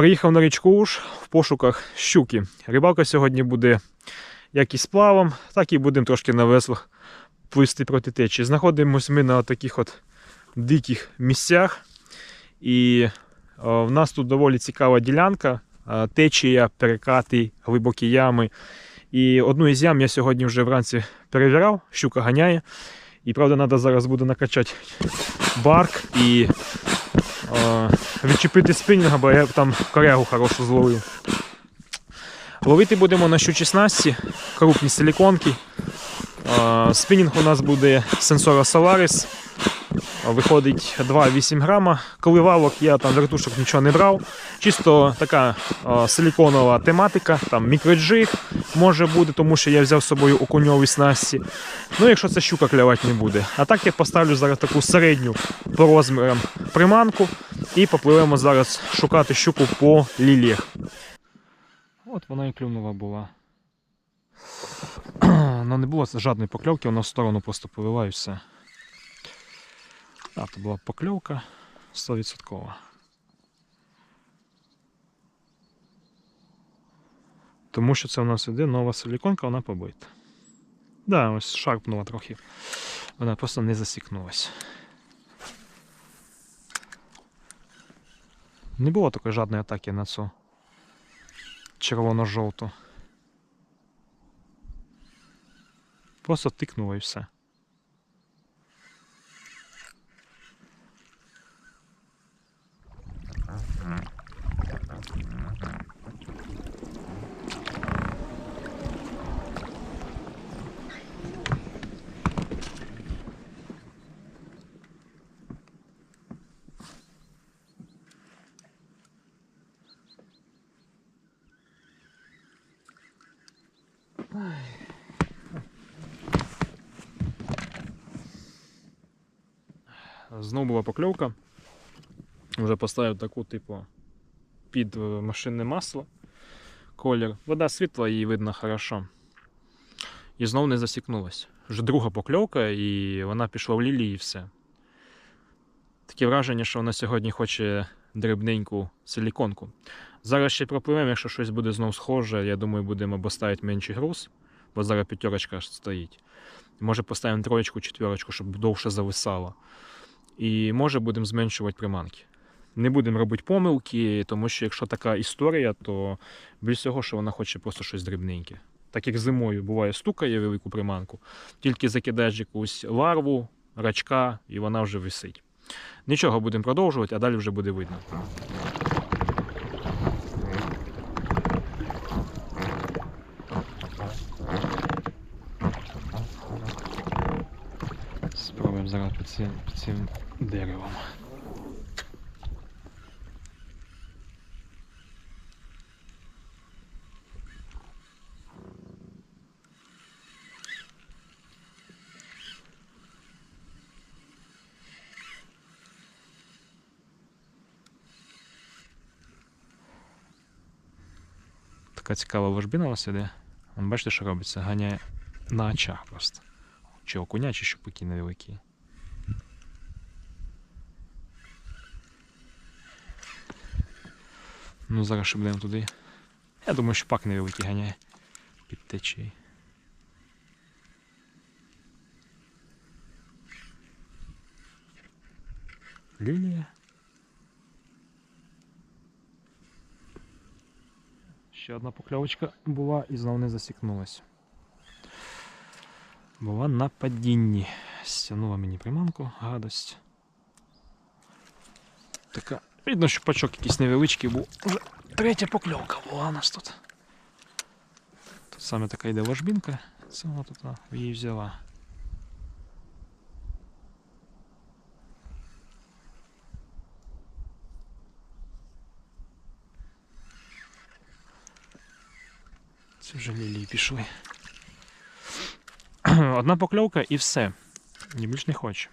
Приїхав на річку Уж в пошуках щуки. Рибалка сьогодні буде як і з плавом, так і будемо трошки на веслах плисти проти течії. Знаходимося ми на таких от диких місцях. І в нас тут доволі цікава ділянка. Е, Течія, перекати, глибокі ями. І одну із ям я сьогодні вже вранці перевіряв, щука ганяє. І правда, треба зараз буде накачати барк і е, відчепити спінінга, бо я там корягу хорошу зловив. Ловити будемо на щучі снасті, крупні силіконки. Е, Спінінг у нас буде сенсора Solaris. Виходить 2,8 грама. Коливалок я там вертушок нічого не брав. Чисто така силіконова тематика, там мікроджиг може бути, тому що я взяв з собою окуньові снасті. Ну, якщо це щука клявати не буде. А так я поставлю зараз таку середню по розмірам приманку і попливемо зараз шукати щуку по ліліях. От вона і клюнула була. Ну не було жодної покльовки, вона в сторону просто повела і все. А, то була покльовка 100%. Тому що це у нас іде нова силіконка, вона побита. Да, ось шарпнула трохи. Вона просто не засікнулась. Не було такої жодної атаки на цю червоно-жовту. Просто тикнуло і все. Знову була покльовка. Вже поставив таку, типу, під е, машинне масло. Колір. Вода світла, її видно хорошо. І знов не засікнулась. Вже друга покльовка, і вона пішла в лілії і все. Таке враження, що вона сьогодні хоче дрібненьку силіконку. Зараз ще пропливемо, якщо щось буде знов схоже, я думаю, будемо або ставити менший груз, бо зараз п'ятерочка стоїть. Може поставимо троєчку, четверочку, щоб довше зависало. І може будемо зменшувати приманки. Не будемо робити помилки, тому що якщо така історія, то більш всього, що вона хоче просто щось дрібненьке. Так як зимою буває, стукає велику приманку, тільки закидаєш якусь ларву, рачка, і вона вже висить. Нічого будемо продовжувати, а далі вже буде видно. Спробуємо зараз під цим, під цим деревом. Така цікава ложбина у нас іде. Бачите, що робиться? Ганяє на очах просто. Чи окуня, чи щупаки невеликі. Ну, зараз ще будемо туди. Я думаю, що пак невеликий ганяє під течією. Лілія. Ще одна покльовочка була і знову не засікнулась. Була на падінні. Стягнула мені приманку, гадость. Така. Видно, що пачок якийсь невеличкий був. Уже третя покльовка була у нас тут. Тут саме така йде ложбінка. Це вона тут а, її взяла. Це вже лілії пішли. Одна покльовка і все. Ні більш не хоче.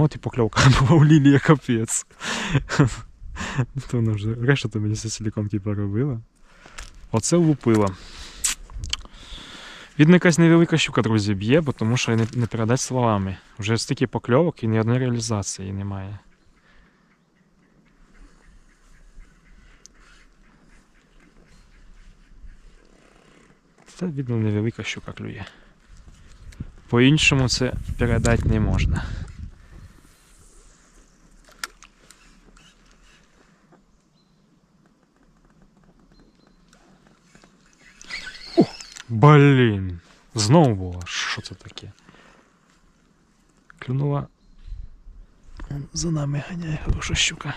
От і покльовка була у лілія капець. То вона вже решта мені силіконки поробила. Оце влупила. Видно, якась невелика щука, друзі, б'є, бо тому що не, не передать словами. Вже стільки покльовок і ні одної реалізації немає. Це, видно, невелика щука клює. По-іншому це передати не можна. Блін! Знову було. Що це таке? Клюнула. За нами ганяє хороша щука.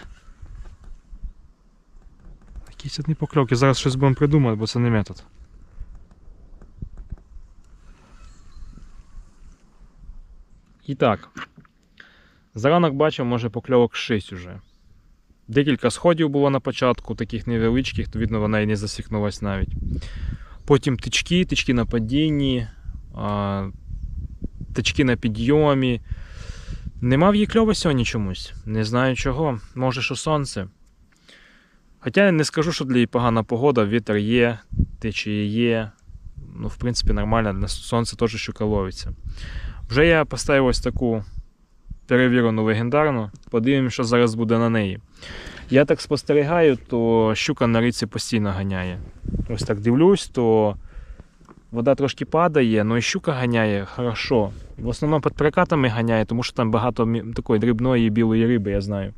Якісь одні покльовки. Зараз щось будемо придумати, бо це не метод. І так. За ранок бачив, може покльовок 6 уже. Декілька сходів було на початку, таких невеличких, то видно, вона і не засікнулась навіть. Потім тички, тички на падінні, тички на підйомі. Нема в її кльова сьогодні чомусь. Не знаю чого. Може, що сонце. Хоча я не скажу, що для її погана погода, вітер є, течії є. Ну, в принципі, нормально, сонце теж щука ловиться. Вже я поставив ось таку перевірену легендарну. Подивимося, що зараз буде на неї. Я так спостерігаю, то щука на риці постійно ганяє. Ось так дивлюсь, то вода трошки падає, але і щука ганяє хорошо. В основному під перекатами ганяє, тому що там багато такої дрібної білої риби, я знаю.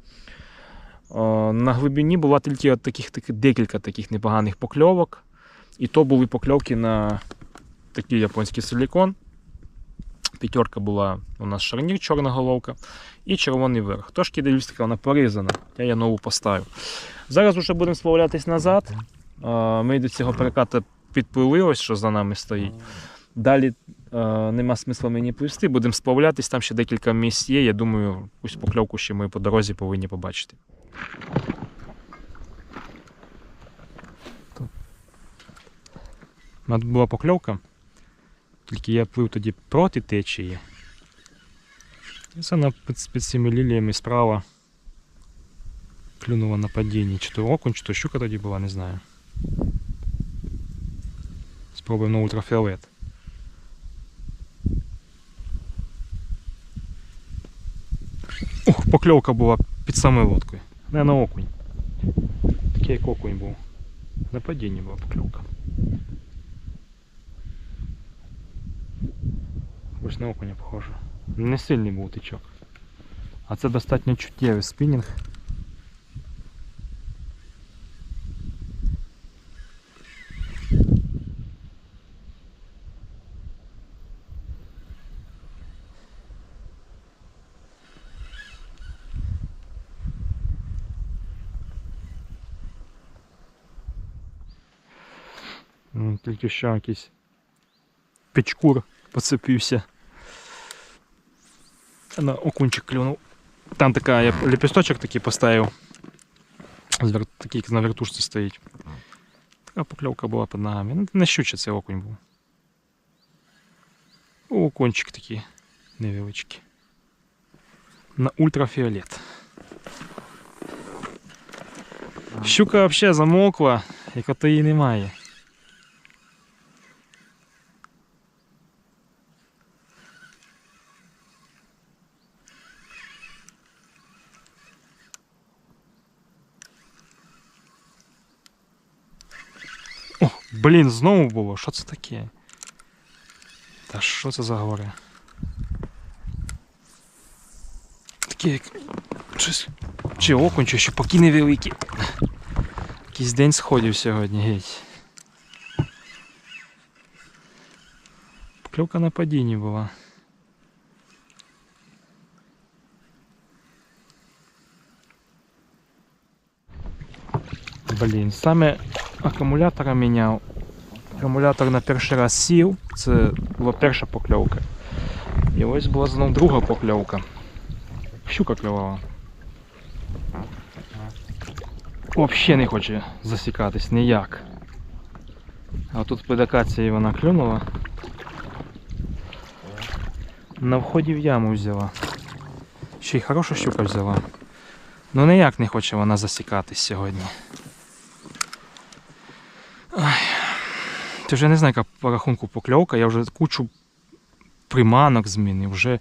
На глибині була тільки от таких, таких, декілька таких непоганих покльовок. І то були покльовки на такий японський силікон. П'ятерка була у нас шарнір, чорна головка і червоний верх. Трошки дивлюсь, вона порізана. Я її нову поставив. Зараз вже будемо сплавлятись назад. Ми до цього переката підплили, ось що за нами стоїть. Далі нема смисла мені плисти, будемо сплавлятись, там ще декілька місць є. Я думаю, якусь покльовку ще ми по дорозі повинні побачити. Мене була покльовка, тільки я плив тоді проти течії. І це на під, під цими ліліями справа клюнула на падінні. Чи то окунь, чи то щука тоді була, не знаю. Спробуємо на ультрафіолет. Ух, покльовка була під самою лодкою. Не на окунь. Такий як окунь був. На падінні була покльовка. Ось на окуня похоже. Не сильний був тичок. А це достатньо чуттєвий спінінг. Тільки що якийсь печкур поцепився. На окунчик клюнув. Там така, я лепесточок такий поставив. З вер- Такий як на вертушці стоїть. Така покльовка була під ногами. Ну, не щуча цей окунь був. Окунчик такий невеличкий. На ультрафіолет. Щука взагалі замокла, як ото її немає. Блін, знову було. Що це таке? Та що це за гори? Таке як. Щось. Чи окунь, чи щупаки невеликі. Якийсь день сходів сьогодні, геть. Покльовка на падінні була. Блін, саме акумулятора міняв. Акумулятор на перший раз сів, це була перша покльовка. І ось була знову друга покльовка. Щука клювала. Взагалі не хоче засікатись ніяк. А тут під акацією вона клюнула. На вході в яму взяла. Ще й хороша щука взяла. Ну ніяк не хоче вона засікатись сьогодні. Ти вже не знаю, яка по рахунку покльовка, я вже кучу приманок змінив, вже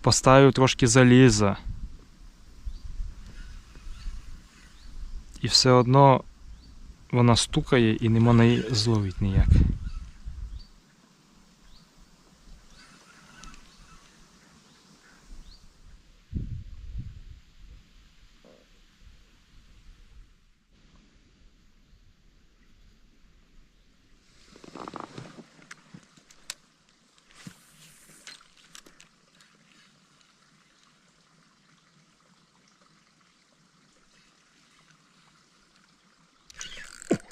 поставив трошки заліза. І все одно вона стукає і нема неї зловить ніяк.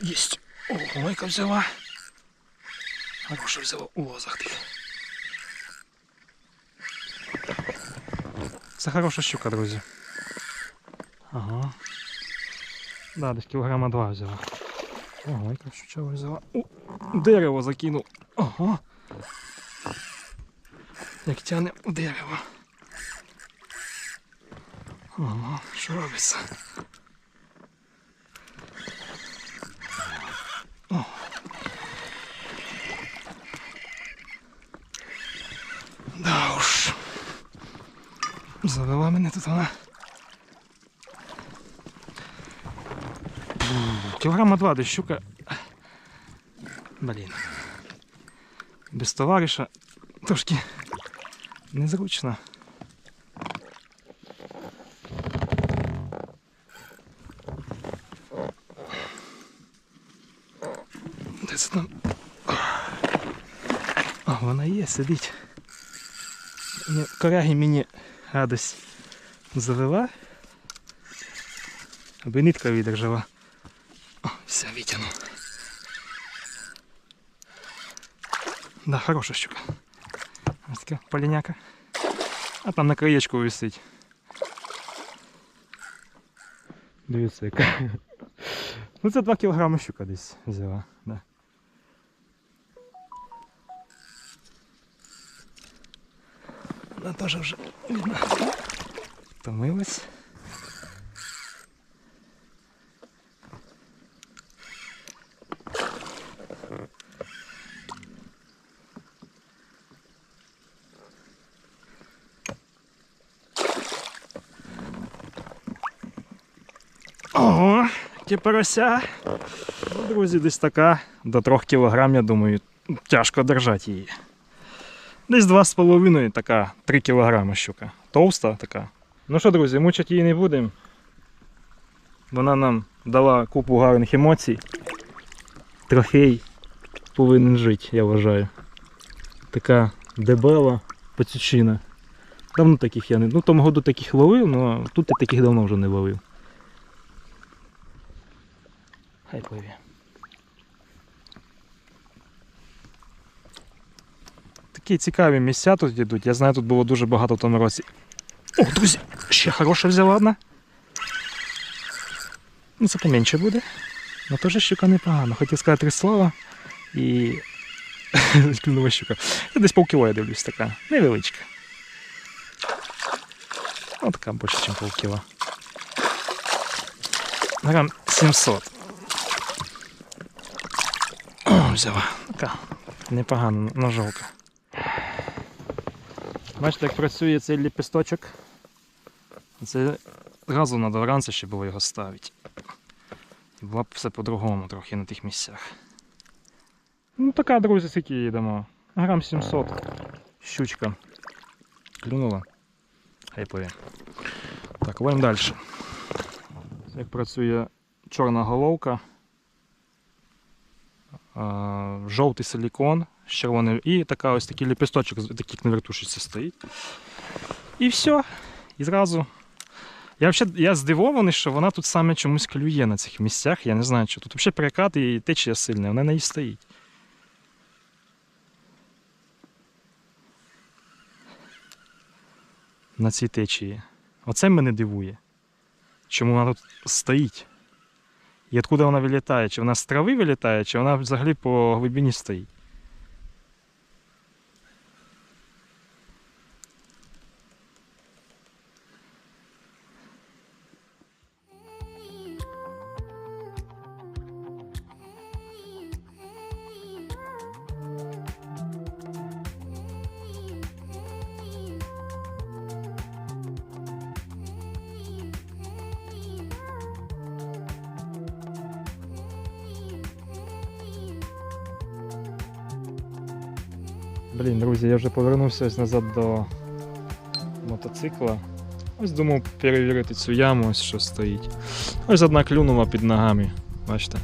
Есть. О, мойка взяла. Хороша взяла у лозах тих. Це хороша щука, друзі. Ага. Да, десь кілограма два взяла. Ого, яка щучава взяла. О, дерево закинув. Ага. Як тяне в дерево. Ага, що робиться? Да уж. Завела мене тут вона. Кілограма два десь щука. Блін. Без товариша трошки незручно. Де це там? А, вона є, сидить. Коряги мені радость завела. Аби нитка видержала. О, все, витягнув. Да, хороша щука. Ось така поліняка. А там на краєчку висить. Дивіться, яка. Ну це 2 кілограми щука десь взяла. Да. Вона теж вже видно, втомилась. Ого, ті порося. Ну, друзі, десь така до 3 кілограм, я думаю, тяжко держати її. Десь 2,5 така 3 кілограми щука. Товста така. Ну що, друзі, мучити її не будемо. Вона нам дала купу гарних емоцій. Трофей повинен жити, я вважаю. Така дебела пацючина. Давно таких я не. Ну, тому году таких ловив, але тут я таких давно вже не ловив. Хай пливе. Такі цікаві місця тут йдуть. Я знаю, тут було дуже багато в тому році. О, друзі, ще хороша взяла одна. Ну, це поменше буде. Ну теж щука непогана. Хотів сказати три слова і. Клюнова щука. Це десь полкіло я дивлюсь така. Невеличка. Ну, така більше, ніж полкіла. Грам 700. О, взяла. Така непогана ножовка. Бачите, як працює цей ліпісточок. Це одразу треба вранці ще було його ставити. І було б все по-другому трохи на тих місцях. Ну така, друзі, скільки її дамо. Грам 700. Щучка. Клюнула. Хай пливе. Так, ловимо далі. Як працює чорна головка. Жовтий силікон з червоним і така ось такий ліпісточок, такий на вертушці стоїть. І все. І зразу. Я взагалі я здивований, що вона тут саме чомусь клює на цих місцях. Я не знаю, що тут взагалі перекат і течія сильна, вона на ній стоїть. На цій течії. Оце мене дивує. Чому вона тут стоїть? І откуда вона вилітає? Чи вона з трави вилітає, чи вона взагалі по глибині стоїть? Повернувся назад до мотоцикла. Ось думав перевірити цю яму, ось що стоїть. Ось одна клюнула під ногами. Бачите?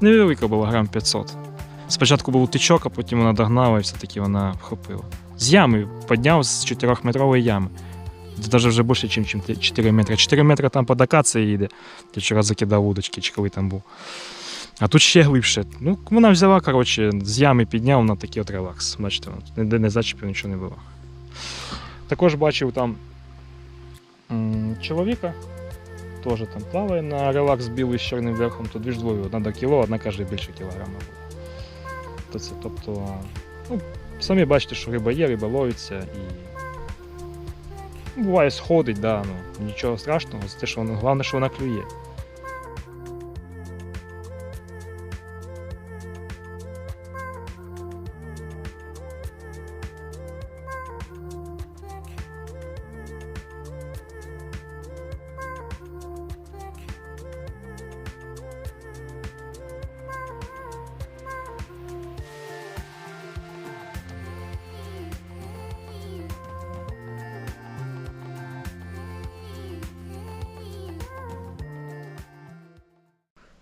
Невелика була, грам 500. Спочатку був тичок, а потім вона догнала і все-таки вона вхопила. З ями підняв з 4-метрової ями. Це навіть вже більше, ніж 4 метри. 4 метри там по дакації їде. Я вчора закидав удочки, чи коли там був. А тут ще глибше. Ну, вона взяла, коротше, з ями підняв на такий от релакс. Бачите, ніде не зачепив, нічого не було. Також бачив там чоловіка, теж там плаває на релакс білий з чорним верхом, то дві ж двоє, одна до кіло, одна каже більше кілограма. То це, тобто, ну, самі бачите, що риба є, риба ловиться і. ну, Буває сходить, да, ну, нічого страшного, це те, що воно, головне, що вона клює.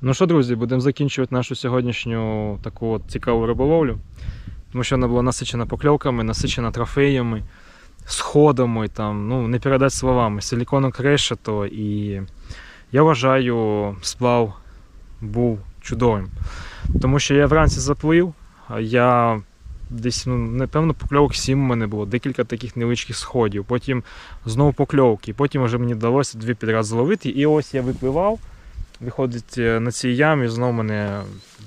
Ну що, друзі, будемо закінчувати нашу сьогоднішню таку от цікаву риболовлю. Тому що вона була насичена покльовками, насичена трофеями, сходами, там, ну, не передати словами, силікону решето. І я вважаю, сплав був чудовим. Тому що я вранці заплив, я десь, ну, напевно, покльовок 7 у мене було, декілька таких невеличких сходів, потім знову покльовки, потім вже мені вдалося дві підряд зловити. І ось я випливав. Виходить е, на цій ямі, знову мене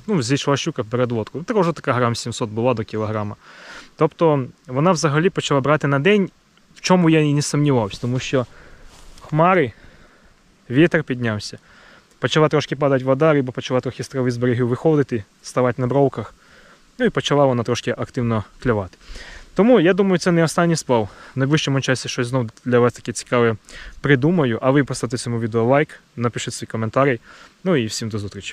ну, зійшла щука перед лодкою. Така вже така грам 700 була до кілограма. Тобто вона взагалі почала брати на день, в чому я і не сумнівався, тому що хмари, вітер піднявся, почала трошки падати вода, риба почала трохи з трави з берегів виходити, ставати на бровках. Ну і почала вона трошки активно клювати. Тому я думаю, це не останній сплав. В найближчому часі щось знов для вас таке цікаве придумаю. А ви поставте цьому відео лайк, напишіть свій коментарі. Ну і всім до зустрічі.